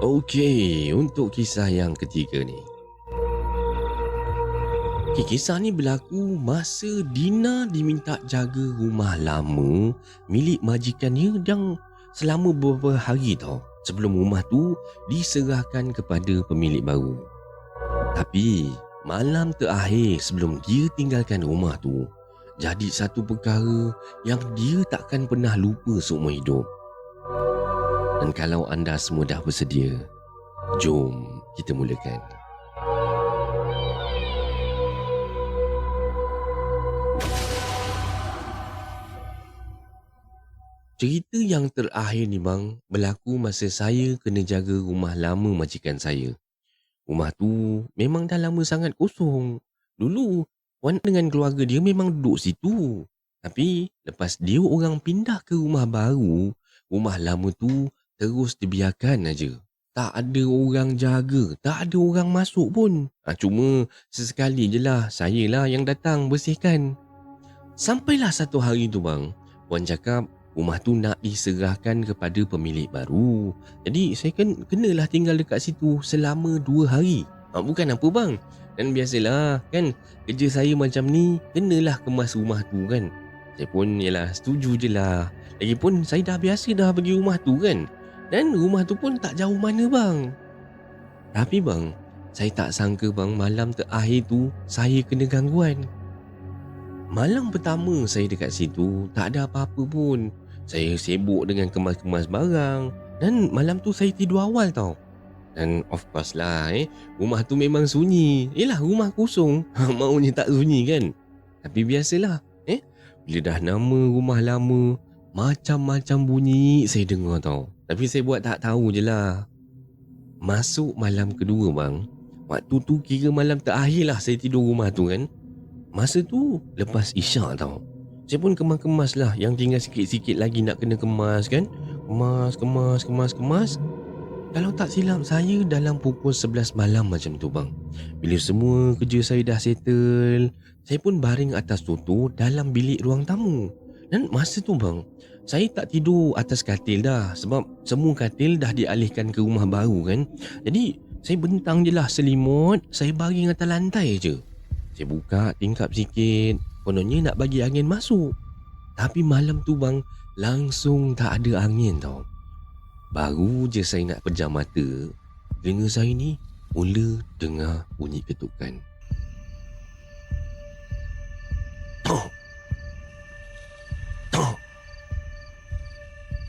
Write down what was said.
Okey, untuk kisah yang ketiga ni. Okay, kisah ni berlaku masa Dina diminta jaga rumah lama milik majikannya yang selama beberapa hari tau sebelum rumah tu diserahkan kepada pemilik baru. Tapi malam terakhir sebelum dia tinggalkan rumah tu jadi satu perkara yang dia takkan pernah lupa seumur hidup. Dan kalau anda semua dah bersedia, jom kita mulakan. Cerita yang terakhir ni bang berlaku masa saya kena jaga rumah lama majikan saya. Rumah tu memang dah lama sangat kosong. Dulu Wan dengan keluarga dia memang duduk situ. Tapi lepas dia orang pindah ke rumah baru, rumah lama tu terus dibiarkan aja. Tak ada orang jaga, tak ada orang masuk pun. Ha, cuma sesekali je lah saya lah yang datang bersihkan. Sampailah satu hari tu bang, Wan cakap rumah tu nak diserahkan kepada pemilik baru. Jadi saya kan kenalah tinggal dekat situ selama dua hari. Ha, bukan apa bang. Dan biasalah kan kerja saya macam ni kenalah kemas rumah tu kan. Saya pun yalah setuju je lah. Lagipun saya dah biasa dah pergi rumah tu kan. Dan rumah tu pun tak jauh mana bang. Tapi bang, saya tak sangka bang malam terakhir tu saya kena gangguan. Malam pertama saya dekat situ tak ada apa-apa pun. Saya sibuk dengan kemas-kemas barang dan malam tu saya tidur awal tau. Dan of course lah eh, rumah tu memang sunyi. Yelah rumah kosong, maunya tak sunyi kan. Tapi biasalah eh, bila dah nama rumah lama, macam-macam bunyi saya dengar tau. Tapi saya buat tak tahu je lah. Masuk malam kedua bang, waktu tu kira malam terakhir lah saya tidur rumah tu kan. Masa tu lepas isyak tau. Saya pun kemas-kemas lah yang tinggal sikit-sikit lagi nak kena kemas kan. Kemas, kemas, kemas, kemas. Kalau tak silap saya dalam pukul 11 malam macam tu bang. Bila semua kerja saya dah settle, saya pun baring atas tutu dalam bilik ruang tamu. Dan masa tu bang, saya tak tidur atas katil dah sebab semua katil dah dialihkan ke rumah baru kan. Jadi saya bentang je lah selimut, saya baring atas lantai je. Saya buka tingkap sikit, kononnya nak bagi angin masuk. Tapi malam tu bang, langsung tak ada angin tau. Baru je saya nak pejam mata, dengar saya ni mula dengar bunyi ketukan.